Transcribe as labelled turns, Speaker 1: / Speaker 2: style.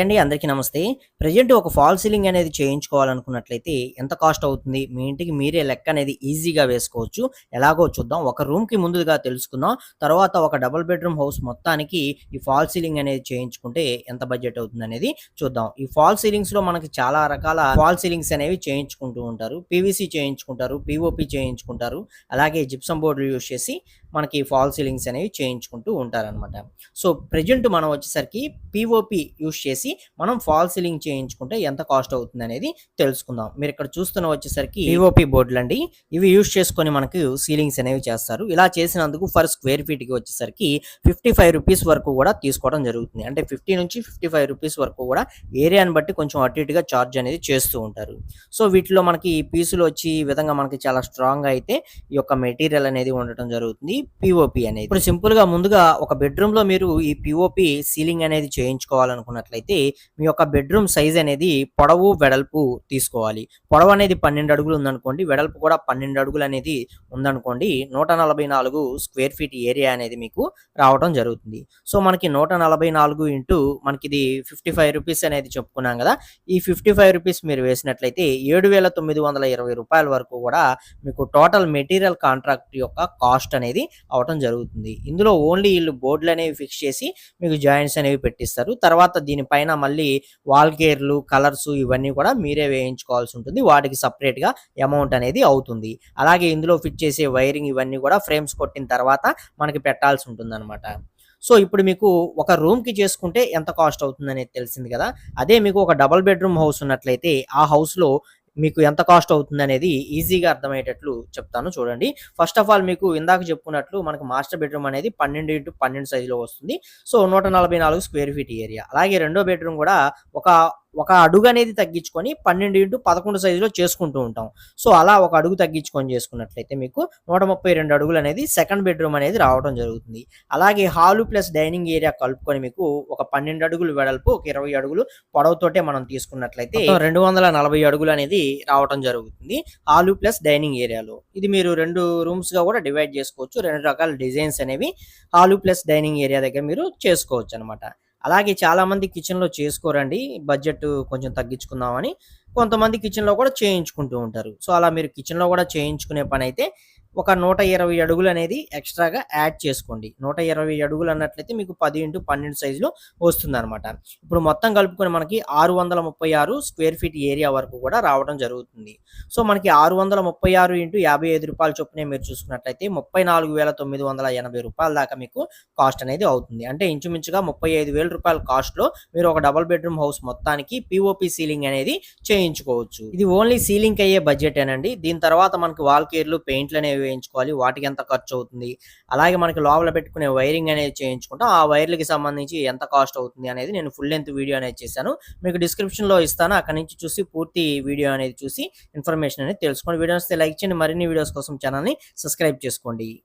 Speaker 1: అండి అందరికీ నమస్తే. ప్రజెంట్ ఒక ఫాల్ సీలింగ్ అనేది చేయించుకోవాలనుకున్నట్లయితే ఎంత కాస్ట్ అవుతుంది? మీ ఇంటికి మీరే లెక్క అనేది ఈజీగా వేసుకోవచ్చు. ఎలాగో చూద్దాం. ఒక రూమ్కి ముందుగా తెలుసుకుందాం. తర్వాత ఒక డబుల్ బెడ్రూమ్ హౌస్ మొత్తానికి ఈ ఫాల్ సీలింగ్ అనేది చేయించుకుంటే ఎంత బడ్జెట్ అవుతుంది అనేది చూద్దాం. ఈ ఫాల్ సీలింగ్స్లో మనకి చాలా రకాల ఫాల్ సీలింగ్స్ అనేవి చేయించుకుంటూ ఉంటారు. పీవీసీ చేయించుకుంటారు పిఓపి చేయించుకుంటారు. అలాగే జిప్సం బోర్డులు యూస్ చేసి మనకి ఫాల్ సీలింగ్స్ అనేవి చేయించుకుంటూ ఉంటారనమాట సో ప్రజెంట్ మనం వచ్చేసరికి పిఓపి యూస్ చేసి మనం ఫాల్ సీలింగ్ చేయించుకుంటే ఎంత కాస్ట్ అవుతుంది అనేది తెలుసుకుందాం. మీరు ఇక్కడ చూస్తున్న వచ్చేసరికి పిఓపి బోర్డులు అండి ఇవి యూస్ చేసుకొని మనకు సీలింగ్స్ అనేవి చేస్తారు. ఇలా చేసినందుకు ఫర్ స్క్వేర్ ఫీట్కి వచ్చేసరికి ఫిఫ్టీ ఫైవ్ రూపీస్ వరకు కూడా తీసుకోవడం జరుగుతుంది. అంటే ఫిఫ్టీ నుంచి ఫిఫ్టీ ఫైవ్ రూపీస్ వరకు కూడా ఏరియాని బట్టి కొంచెం అటు ఇటుగా చార్జ్ అనేది చేస్తూ ఉంటారు. సో వీటిలో మనకి పీసులు వచ్చి ఈ విధంగా మనకి చాలా స్ట్రాంగ్ అయితే ఈ యొక్క మెటీరియల్ అనేది ఉండటం జరుగుతుంది. పిఓపి అనేది. ఇప్పుడు సింపుల్గా ముందుగా ఒక బెడ్రూమ్లో మీరు ఈ పిఓపి సీలింగ్ అనేది చేయించుకోవాలనుకున్నట్లయితే మీ యొక్క బెడ్రూమ్ సైజ్ అనేది పొడవు వెడల్పు తీసుకోవాలి. పొడవు అనేది పన్నెండు అడుగులు ఉందనుకోండి వెడల్పు కూడా పన్నెండు అడుగులు అనేది ఉందనుకోండి నూట నలభై నాలుగు స్క్వేర్ ఫీట్ ఏరియా అనేది మీకు రావడం జరుగుతుంది. సో మనకి నూట నలభై నాలుగు ఇంటూ మనకి ఇది ఫిఫ్టీ ఫైవ్ రూపీస్ అనేది చెప్పుకున్నాం కదా ఈ ఫిఫ్టీ ఫైవ్ రూపీస్ మీరు వేసినట్లయితే ఏడు వేల తొమ్మిది వందల ఇరవై రూపాయల వరకు కూడా మీకు టోటల్ మెటీరియల్ కాంట్రాక్ట్ యొక్క కాస్ట్ అనేది అవటం జరుగుతుంది. ఇందులో ఓన్లీ వీళ్ళు బోర్డులు అనేవి ఫిక్స్ చేసి మీకు జాయింట్స్ అనేవి పెట్టిస్తారు. తర్వాత దీనిపైన మళ్ళీ వాల్ కేర్లు కలర్స్ ఇవన్నీ కూడా మీరే వేయించుకోవాల్సి ఉంటుంది. వాటికి separate గా అమౌంట్ అనేది అవుతుంది. అలాగే ఇందులో ఫిట్ చేసే వైరింగ్ ఇవన్నీ కూడా ఫ్రేమ్స్ కొట్టిన తర్వాత మనకి పెట్టాల్సి ఉంటుంది అనమాట సో ఇప్పుడు మీకు ఒక రూమ్కి చేసుకుంటే ఎంత కాస్ట్ అవుతుంది అనేది తెలిసింది కదా? అదే మీకు ఒక డబల్ బెడ్రూమ్ హౌస్ ఉన్నట్లయితే ఆ హౌస్లో మీకు ఎంత కాస్ట్ అవుతుంది అనేది ఈజీగా అర్థమయ్యేటట్లు చెప్తాను చూడండి. ఫస్ట్ ఆఫ్ ఆల్ మీకు ఇందాక చెప్పుకున్నట్లు మనకు మాస్టర్ బెడ్రూమ్ అనేది పన్నెండు ఇంటూ పన్నెండు సైజులో వస్తుంది. సో నూట నలభై నాలుగు స్క్వేర్ ఫీట్ ఏరియా అలాగే రెండో బెడ్రూమ్ కూడా ఒక ఒక అడుగు అనేది తగ్గించుకొని పన్నెండు ఇంటూ పదకొండు సైజులో చేసుకుంటూ ఉంటాం. సో అలా ఒక అడుగు తగ్గించుకొని చేసుకున్నట్లయితే మీకు నూట ముప్పై రెండు అడుగులు అనేది సెకండ్ బెడ్రూమ్ అనేది రావడం జరుగుతుంది. అలాగే హాలు ప్లస్ డైనింగ్ ఏరియా కలుపుకొని మీకు ఒక పన్నెండు అడుగులు వెడల్పు ఒక ఇరవై అడుగులు పొడవుతోటే మనం తీసుకున్నట్లయితే రెండు వందల నలభై అడుగులు అనేది రావడం జరుగుతుంది హాలు ప్లస్ డైనింగ్ ఏరియాలో ఇది మీరు రెండు రూమ్స్గా కూడా డివైడ్ చేసుకోవచ్చు. రెండు రకాల డిజైన్స్ అనేవి హాలు ప్లస్ డైనింగ్ ఏరియా దగ్గర మీరు చేసుకోవచ్చు అనమాట అలాగే చాలామంది కిచెన్లో చేసుకోరండి బడ్జెట్ కొంచెం తగ్గించుకుందామని. కొంతమంది కిచెన్లో కూడా చేయించుకుంటూ ఉంటారు. సో అలా మీరు కిచెన్లో కూడా చేయించుకునే పని అయితే ఒక నూట ఇరవై అడుగులు అనేది ఎక్స్ట్రాగా యాడ్ చేసుకోండి. నూట ఇరవై అడుగులు అన్నట్లయితే మీకు పది ఇంటూ పన్నెండు సైజులో వస్తుంది అనమాట ఇప్పుడు మొత్తం కలుపుకొని మనకి ఆరు వందల ముప్పై ఆరు స్క్వేర్ ఫీట్ ఏరియా వరకు కూడా రావడం జరుగుతుంది. సో మనకి ఆరు వందల ముప్పై ఆరు ఇంటూ యాభై ఐదు రూపాయల చొప్పునే మీరు చూసుకున్నట్లయితే ముప్పై నాలుగు వేల తొమ్మిది వందల ఎనభై రూపాయల దాకా మీకు కాస్ట్ అనేది అవుతుంది. అంటే ఇంచుమించుగా ముప్పై ఐదు వేల రూపాయల కాస్ట్లో మీరు ఒక డబుల్ బెడ్రూమ్ హౌస్ మొత్తానికి పిఓపి సీలింగ్ అనేది చేయించుకోవచ్చు. ఇది ఓన్లీ సీలింగ్ అయ్యే బడ్జెట్ ఏనండి దీని తర్వాత మనకి వాల్ కేర్లు పెయింట్లు అనేవి వేయించుకోవాలి వాటికి ఎంత ఖర్చు అవుతుంది. అలాగే మనకి లోపల పెట్టుకునే వైరింగ్ అనేది చేయించుకుంటాం. ఆ వైర్లకి సంబంధించి ఎంత కాస్ట్ అవుతుంది అనేది నేను ఫుల్ లెంత్ వీడియో అనేది చేశాను. మీకు డిస్క్రిప్షన్లో ఇస్తాను. అక్కడ నుంచి చూసి పూర్తి వీడియో అనేది చూసి ఇన్ఫర్మేషన్ అనేది తెలుసుకోండి. వీడియోస్ లైక్ చేయండి. మరిన్ని వీడియోస్ కోసం ఛానల్ని సబ్స్క్రైబ్ చేసుకోండి.